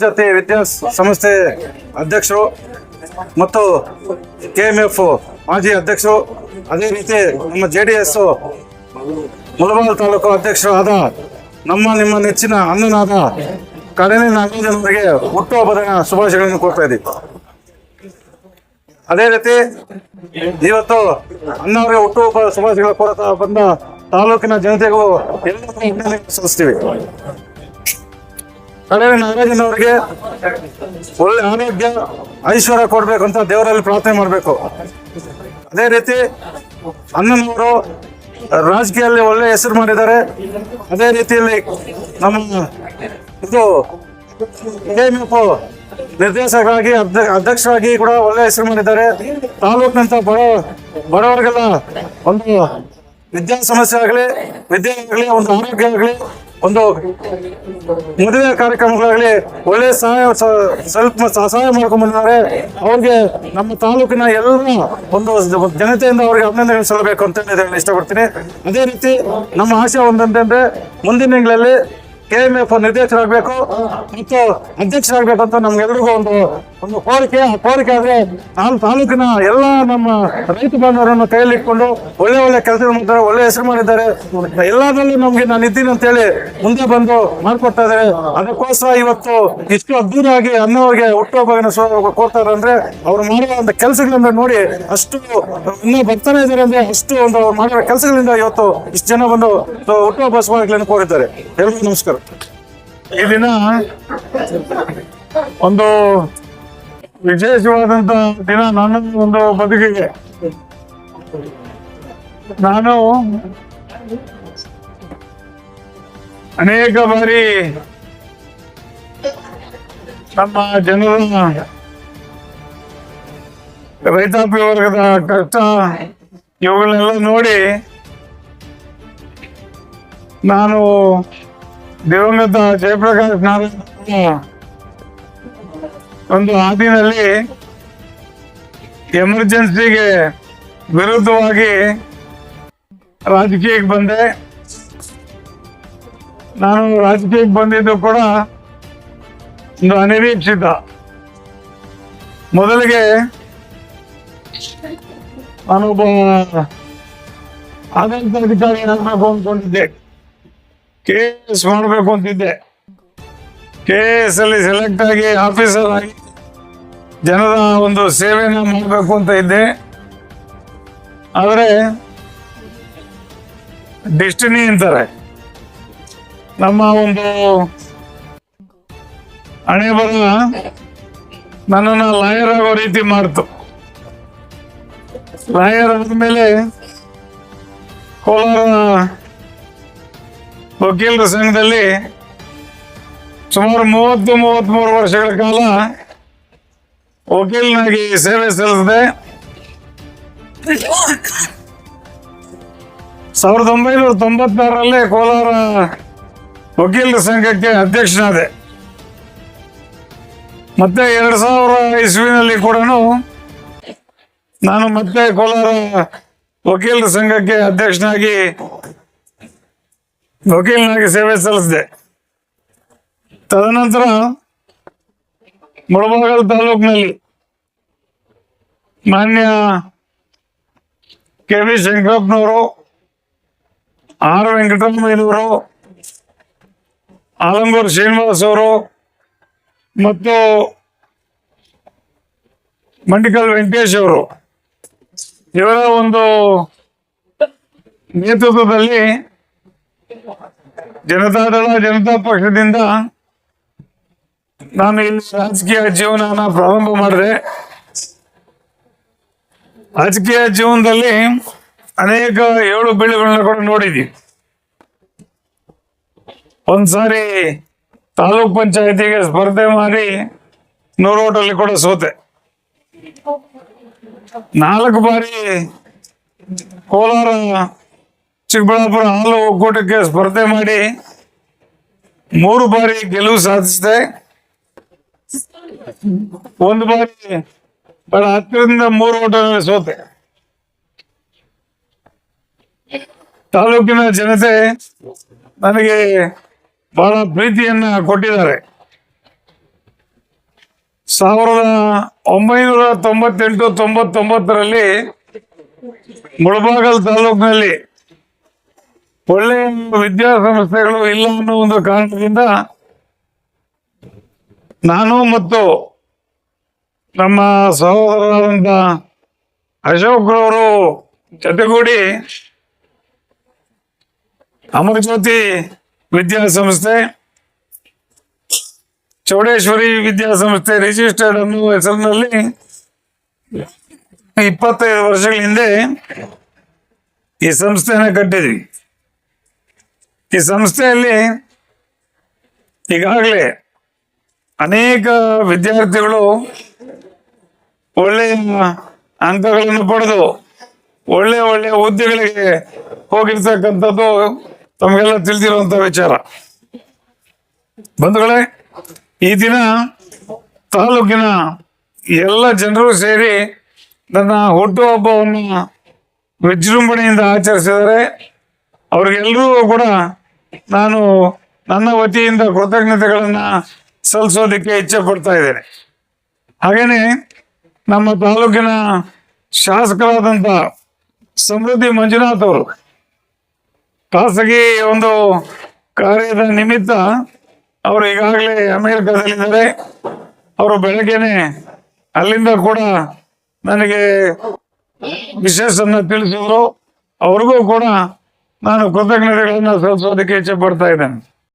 ಜೊತೆ ವಿದ್ಯಾ ಸಂಸ್ಥೆ ಅಧ್ಯಕ್ಷರು ಮತ್ತು ಕೆ ಎಂ ಎಫ್ ಮಾಜಿ ಅಧ್ಯಕ್ಷರು, ಅದೇ ರೀತಿ ನಮ್ಮ ಜೆ ಡಿ ಎಸ್ ಮುಲಬಾಲ್ ತಾಲೂಕು ಅಧ್ಯಕ್ಷರು ಆದ ನಮ್ಮ, ನಿಮ್ಮ ನೆಚ್ಚಿನ ಅನ್ನನಾದ ಕಡನೆ ಜನರಿಗೆ ಹುಟ್ಟುಹಬ್ಬದ ಶುಭಾಶಯಗಳನ್ನು ಕೊಡ್ತಾ ಇದ್ದೀವಿ ಅದೇ ರೀತಿ ಇವತ್ತು ಅನ್ನವರಿಗೆ ಹುಟ್ಟುಹಬ್ಬ ಶುಭಾಶಯಗಳ ಕೊಡ್ತಾ ಬಂದ ತಾಲೂಕಿನ ಜನತೆಗೂ ಎಲ್ಲರಿಗೂ ಸಲ್ಲಿಸ್ತೀವಿ. ಕಡೆ ನಾಗರಾಜನವರಿಗೆ ಒಳ್ಳೆ ಆರೋಗ್ಯ, ಐಶ್ವರ್ಯ ಕೊಡ್ಬೇಕು ಅಂತ ದೇವರಲ್ಲಿ ಪ್ರಾರ್ಥನೆ ಮಾಡಬೇಕು. ಅದೇ ರೀತಿ ಅಣ್ಣನವರು ರಾಜಕೀಯದಲ್ಲಿ ಒಳ್ಳೆ ಹೆಸರು ಮಾಡಿದ್ದಾರೆ. ಅದೇ ರೀತಿಯಲ್ಲಿ ನಮ್ಮ ಇದು ಎಫ್ ನಿರ್ದೇಶಕರಾಗಿ ಅಧ್ಯಕ್ಷರಾಗಿ ಕೂಡ ಒಳ್ಳೆ ಹೆಸರು ಮಾಡಿದ್ದಾರೆ. ತಾಲೂಕಿನಂತ ಬಡ, ಬಡವರಿಗೆಲ್ಲ ಒಂದು ವಿದ್ಯಾ ಸಮಸ್ಯೆ ಆಗಲಿ, ವಿದ್ಯೆ ಆಗಲಿ, ಒಂದು ಆರೋಗ್ಯ ಆಗಲಿ ಒಂದು ಮದುವೆ ಕಾರ್ಯಕ್ರಮಗಳಾಗಲಿ ಒಳ್ಳೆ ಸಹಾಯ ಸ್ವಲ್ಪ ಸಹಾಯ ಮಾಡ್ಕೊಂಡು ಬಂದಿದ್ದಾರೆ. ಅವ್ರಿಗೆ ನಮ್ಮ ತಾಲೂಕಿನ ಎಲ್ಲರೂ ಒಂದು ಜನತೆಯಿಂದ ಅವ್ರಿಗೆ ಅಭಿನಂದನೆ ಸಲ್ಲಬೇಕು ಅಂತ ಹೇಳಿ ಇಷ್ಟಪಡ್ತೀನಿ. ಅದೇ ರೀತಿ ನಮ್ಮ ಆಶಯ ಒಂದಂತಂದ್ರೆ ಮುಂದಿನ ತಿಂಗಳಲ್ಲಿ ಕೆ ಎಂ ಎಫ್ ನಿರ್ದೇಶಕರಾಗಬೇಕು ಮತ್ತು ಅಧ್ಯಕ್ಷರಾಗಬೇಕಂತ ಅಂತ ನಮ್ಗೆಲ್ರಿಗೂ ಒಂದು ಒಂದು ಕೋರಿಕೆ ಆ ಕೋರಿಕೆ ಆದ್ರೆ ನಾನು ತಾಲೂಕಿನ ಎಲ್ಲ ನಮ್ಮ ರೈತ ಬಾಂಧವರನ್ನು ಕೈಯಲ್ಲಿಟ್ಕೊಂಡು ಒಳ್ಳೆ ಒಳ್ಳೆ ಕೆಲಸ ಮಾಡ್ತಾರೆ, ಒಳ್ಳೆ ಹೆಸರು ಮಾಡಿದ್ದಾರೆ. ಎಲ್ಲದರಲ್ಲೂ ನಮ್ಗೆ ನಾನು ಇದ್ದೀನಿ ಅಂತ ಹೇಳಿ ಮುಂದೆ ಬಂದು ಮಾಡ್ಕೊಡ್ತಾ ಇದ್ದಾರೆ. ಅದಕ್ಕೋಸ್ಕರ ಇವತ್ತು ಇಷ್ಟು ಅದ್ಭುತವಾಗಿ ಅನ್ನೋರಿಗೆ ಹುಟ್ಟುಹಬ್ಬನ ಕೊಡ್ತಾರೆ ಅಂದ್ರೆ ಅವ್ರು ಮಾಡುವಂತ ಕೆಲಸಗಳಿಂದ ನೋಡಿ ಅಷ್ಟು ಇನ್ನೂ ಬರ್ತಾನೆ ಇದ್ದಾರೆ ಅಂದ್ರೆ ಅಷ್ಟು ಒಂದು ಅವ್ರು ಮಾಡಿರೋ ಕೆಲಸಗಳಿಂದ ಇವತ್ತು ಇಷ್ಟು ಜನ ಬಂದು ಹುಟ್ಟುಹಬ್ಬ ಶುಭಾಶಯಗಳನ್ನು ಕೋರಿದ್ದಾರೆ. ಎಲ್ರಿಗೂ ನಮಸ್ಕಾರ. ಈ ದಿನ ಒಂದು ವಿಶೇಷವಾದಂತ ದಿನ ನನ್ನ ಒಂದು ಬದುಕಿಗೆ. ನಾನು ಅನೇಕ ಬಾರಿ ನಮ್ಮ ಜನರ ರೈತಾಪಿ ವರ್ಗದ ಕಷ್ಟ ಇವುಗಳನ್ನೆಲ್ಲ ನೋಡಿ ನಾನು ದಿವಂಗತ ಜಯಪ್ರಕಾಶ್ ನಾರಾಯಣ ಒಂದು ಹಾದಿನಲ್ಲಿ ಎಮರ್ಜೆನ್ಸಿಗೆ ವಿರುದ್ಧವಾಗಿ ರಾಜಕೀಯಕ್ಕೆ ಬಂದೆ. ನಾನು ರಾಜಕೀಯಕ್ಕೆ ಬಂದಿದ್ದು ಕೂಡ ಒಂದು ಅನಿರೀಕ್ಷಿತ. ಮೊದಲಿಗೆ ನಾನೊಬ್ಬ ಆಡಳಿತಾಧಿಕಾರಿ ಆಗಬೇಕು ಅಂದ್ಕೊಂಡಿದ್ದೆ ಕೇಸ್ ಮಾಡಬೇಕು ಅಂತಿದ್ದೆ. ಕೆ ಎ ಎಸ್ ಅಲ್ಲಿ ಸೆಲೆಕ್ಟ್ ಆಗಿ ಆಫೀಸರ್ ಆಗಿ ಜನರ ಒಂದು ಸೇವೆಯನ್ನು ಮಾಡಬೇಕು ಅಂತ ಇದ್ದೆ. ಆದರೆ ಡೆಸ್ಟಿನಿ ಅಂತಾರೆ. ನಮ್ಮ ಒಂದು ಹಣೆ ಬರ ನನ್ನನ್ನು ಲಾಯರ್ ಆಗೋ ರೀತಿ ಮಾಡ್ತು. ಲಾಯರ್ ಆದ್ಮೇಲೆ ಕೋಲಾರ ವಕೀಲರ ಸಂಘದಲ್ಲಿ ಸುಮಾರು ಮೂವತ್ತು ಮೂವತ್ತ್ಮೂರು ವರ್ಷಗಳ ಕಾಲ ವಕೀಲನಾಗಿ ಸೇವೆ ಸಲ್ಲಿಸಿದೆ. ಸಾವಿರದ ಒಂಬೈನೂರ ತೊಂಬತ್ತಾರರಲ್ಲಿ ಕೋಲಾರ ವಕೀಲರ ಸಂಘಕ್ಕೆ ಅಧ್ಯಕ್ಷನಾದೆ. ಮತ್ತೆ ಎರಡು ಸಾವಿರ ಇಸ್ವಿನಲ್ಲಿ ಕೂಡ ನಾನು ಮತ್ತೆ ಕೋಲಾರ ವಕೀಲರ ಸಂಘಕ್ಕೆ ಅಧ್ಯಕ್ಷನಾಗಿ, ವಕೀಲನಾಗಿ ಸೇವೆ ಸಲ್ಲಿಸಿದೆ. ತದನಂತರ ಮುಳಬಾಗಲ್ ತಾಲೂಕಿನಲ್ಲಿ ಮಾನ್ಯ ಕೆ ವಿ ಶಂಕರಪ್ಪನವರು, ಆರ್. ವೆಂಕಟರಾಮಯ್ಯನವರು ಆಲಂಗೂರು ಶ್ರೀನಿವಾಸ್ ಅವರು ಮತ್ತು ಮಂಡಿಕಲ್ ವೆಂಕಟೇಶ್ ಅವರು. ಇವರ ಒಂದು ನೇತೃತ್ವದಲ್ಲಿ ಜನತಾದಳ, ಜನತಾ ಪಕ್ಷದಿಂದ ನಾನು ಇಲ್ಲಿ ರಾಜಕೀಯ ಜೀವನ ಪ್ರಾರಂಭ ಮಾಡಿದೆ. ರಾಜಕೀಯ ಜೀವನದಲ್ಲಿ ಅನೇಕ ಏಳು ಬೀಳುಗಳನ್ನ ಕೂಡ ನೋಡಿದ್ವಿ. ಒಂದ್ಸಾರಿ ತಾಲೂಕ್ ಪಂಚಾಯತಿಗೆ ಸ್ಪರ್ಧೆ ಮಾಡಿ ನೂರೋಟಲ್ಲಿ ಕೂಡ ಸೋತೆ. ನಾಲ್ಕು ಬಾರಿ ಕೋಲಾರ, ಚಿಕ್ಕಬಳ್ಳಾಪುರ ಹಾಲು ಒಕ್ಕೂಟಕ್ಕೆ ಸ್ಪರ್ಧೆ ಮಾಡಿ ಮೂರು ಬಾರಿ ಗೆಲುವು ಸಾಧಿಸಿದೆ. ಒಂದು ಬಾರಿ ಬಹಳ ಹತ್ತರಿಂದ ಮೂರು ಓಟ ಸೋತೆ. ತಾಲೂಕಿನ ಜನತೆ ನನಗೆ ಬಹಳ ಪ್ರೀತಿಯನ್ನ ಕೊಟ್ಟಿದ್ದಾರೆ. ಸಾವಿರದ ಒಂಬೈನೂರ ತೊಂಬತ್ತೆಂಟು ತೊಂಬತ್ತೊಂಬತ್ತರಲ್ಲಿ ಮುಳಬಾಗಲ್ ತಾಲೂಕಿನಲ್ಲಿ ಒಳ್ಳೆಯ ವಿದ್ಯಾಸಂಸ್ಥೆಗಳು ಇಲ್ಲ ಅನ್ನೋ ಒಂದು ಕಾರಣದಿಂದ ನಾನು ಮತ್ತು ನಮ್ಮ ಸಹೋದರಂತ ಅಶೋಕ್ ಅವರು ಜೊತೆಗೂಡಿ ಅಮರಜ್ಯೋತಿ ವಿದ್ಯಾಸಂಸ್ಥೆ ಚೌಡೇಶ್ವರಿ ವಿದ್ಯಾಸಂಸ್ಥೆ ರಿಜಿಸ್ಟರ್ಡ್ ಅನ್ನುವ ಹೆಸರಿನಲ್ಲಿ ಇಪ್ಪತ್ತೈದು ವರ್ಷಗಳ ಹಿಂದೆ ಈ ಸಂಸ್ಥೆನ ಕಟ್ಟಿದ್ವಿ. ಈ ಸಂಸ್ಥೆಯಲ್ಲಿ ಈಗಾಗಲೇ ಅನೇಕ ವಿದ್ಯಾರ್ಥಿಗಳು ಒಳ್ಳೆಯ ಅಂಕಗಳನ್ನು ಪಡೆದು ಒಳ್ಳೆ ಒಳ್ಳೆಯ ಹುದ್ದೆಗಳಿಗೆ ಹೋಗಿರ್ತಕ್ಕಂಥದ್ದು ತಮಗೆಲ್ಲ ತಿಳಿದಿರುವಂತ ವಿಚಾರ. ಬಂಧುಗಳೇ, ಈ ದಿನ ತಾಲೂಕಿನ ಎಲ್ಲ ಜನರು ಸೇರಿ ನನ್ನ ಹುಟ್ಟುಹಬ್ಬವನ್ನು ವಿಜೃಂಭಣೆಯಿಂದ ಆಚರಿಸಿದರೆ ಅವ್ರಿಗೆಲ್ಲರಿಗೂ ಕೂಡ ನಾನು ನನ್ನ ವತಿಯಿಂದ ಕೃತಜ್ಞತೆಗಳನ್ನು ಸಲ್ಲಿಸೋದಕ್ಕೆ ಇಚ್ಛೆ ಪಡ್ತಾ ಇದ್ದೇನೆ. ಹಾಗೇನೆ ನಮ್ಮ ತಾಲೂಕಿನ ಶಾಸಕರಾದಂಥ ಸಮೃದ್ಧಿ ಮಂಜುನಾಥ್ ಅವರು ಖಾಸಗಿ ಒಂದು ಕಾರ್ಯದ ನಿಮಿತ್ತ ಅವರು ಈಗಾಗಲೇ ಅಮೆರಿಕದಲ್ಲಿದ್ದಾರೆ. ಅವರು ಬೆಳಗ್ಗೆನೆ ಅಲ್ಲಿಂದ ಕೂಡ ನನಗೆ ವಿಶೇಷನ ತಿಳಿಸಿದ್ರು. ಅವ್ರಿಗೂ ಕೂಡ ನಾನು ಕೃತಜ್ಞತೆಗಳನ್ನು ಸಲ್ಲಿಸೋದಕ್ಕೆ ಇಚ್ಛೆ ಪಡ್ತಾ ಇದ್ದೇನೆ.